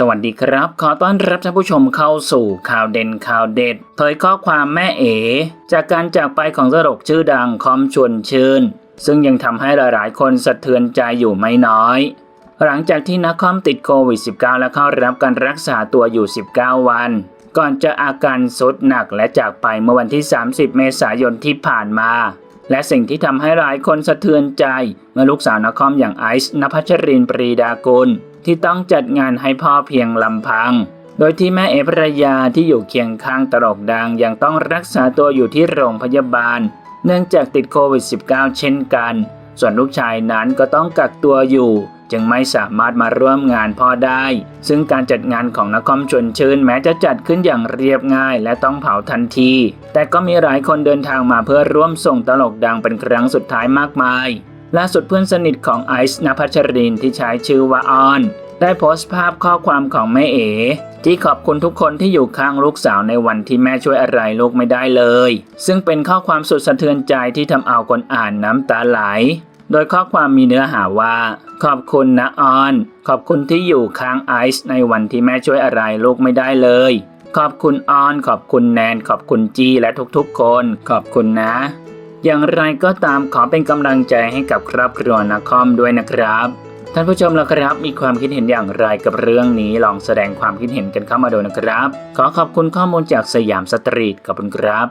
สวัสดีครับ ขอต้อนรับท่านผู้ชมเข้าสู่ข่าวเด่นข่าวเด็ดเผยข้อความแม่เอ๋จากการจากไปของตลกชื่อดังคอมชวนชื่น ซึ่งยังทำให้หลายๆ คนสะเทือนใจอยู่ไม่น้อย หลังจากที่นักคอมติดโควิด -19 และเข้ารับการรักษาตัวอยู่ 19 วัน ก่อนจะอาการสุดหนักและจากไปเมื่อวันที่ 30 เมษายนที่ผ่านมาและสิ่งที่ทำให้หลายคนสะเทือนใจ เมื่อลูกสาวนครอย่างไอซ์นภัชรินปรีดากุล ที่ต้องจัดงานให้พ่อเพียงลำพัง โดยที่แม่เอภรยาที่อยู่เคียงข้างตลกดังยังต้องรักษาตัวอยู่ที่โรงพยาบาล เนื่องจากติดโควิด -19 เช่นกัน ส่วนลูกชายนั้นก็ต้องกักตัวอยู่ จึงไม่สามารถมาร่วมงานพ่อได้ ซึ่งการจัดงานของนครชวนชื่นแม้จะจัดขึ้นอย่างเรียบง่ายและต้องเผาทันที แต่ก็มีหลายคนเดินทางมาเพื่อร่วมส่งตลกดังเป็นครั้งสุดท้ายมากมาย ล่าสุดเพื่อนสนิทของไอซ์นภัชรินที่ใช้ชื่อว่าออน ได้โพสต์ภาพข้อความของแม่เอ๋ที่ขอบคุณทุกคนที่อยู่ข้างลูกสาวในวันที่แม่ช่วยอะไรลูกไม่ได้เลย ซึ่งเป็นข้อความสุดสะเทือนใจที่ทำเอาคนอ่านน้ำตาไหล โดยข้อความมีเนื้อหาว่า ขอบคุณนะออน ขอบคุณที่อยู่ข้างไอซ์ในวันที่แม่ช่วยอะไรลูกไม่ได้เลย ขอบคุณออน ขอบคุณแนน ขอบคุณจีและทุกๆคน ขอบคุณนะ อย่างไรก็ตามขอเป็นกำลังใจให้กับครอบครัวนักคอมด้วยนะครับ ท่านผู้ชมล่ะครับ มีความคิดเห็นอย่างไรกับเรื่องนี้ลองแสดงความคิดเห็นกันเข้ามาดูนะครับ ขอขอบคุณข้อมูลจากสยามสตรีทขอบคุณครับ